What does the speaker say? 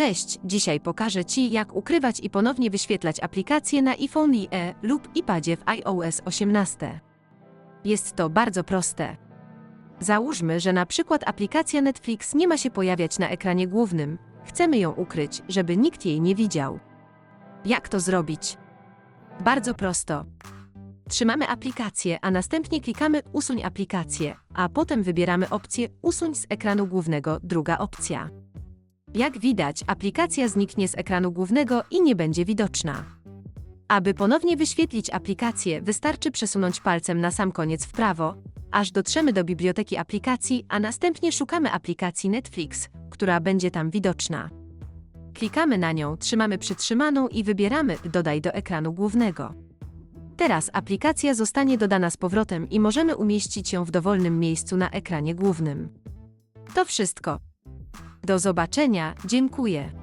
Cześć, dzisiaj pokażę Ci jak ukrywać i ponownie wyświetlać aplikacje na iPhone IE lub iPadzie w iOS 18. Jest to bardzo proste. Załóżmy, że na przykład aplikacja Netflix nie ma się pojawiać na ekranie głównym. Chcemy ją ukryć, żeby nikt jej nie widział. Jak to zrobić? Bardzo prosto. Trzymamy aplikację, a następnie klikamy Usuń aplikację, a potem wybieramy opcję Usuń z ekranu głównego, druga opcja. Jak widać, aplikacja zniknie z ekranu głównego i nie będzie widoczna. Aby ponownie wyświetlić aplikację, wystarczy przesunąć palcem na sam koniec w prawo, aż dotrzemy do biblioteki aplikacji, a następnie szukamy aplikacji Netflix, która będzie tam widoczna. Klikamy na nią, trzymamy przytrzymaną i wybieramy Dodaj do ekranu głównego. Teraz aplikacja zostanie dodana z powrotem i możemy umieścić ją w dowolnym miejscu na ekranie głównym. To wszystko. Do zobaczenia, dziękuję.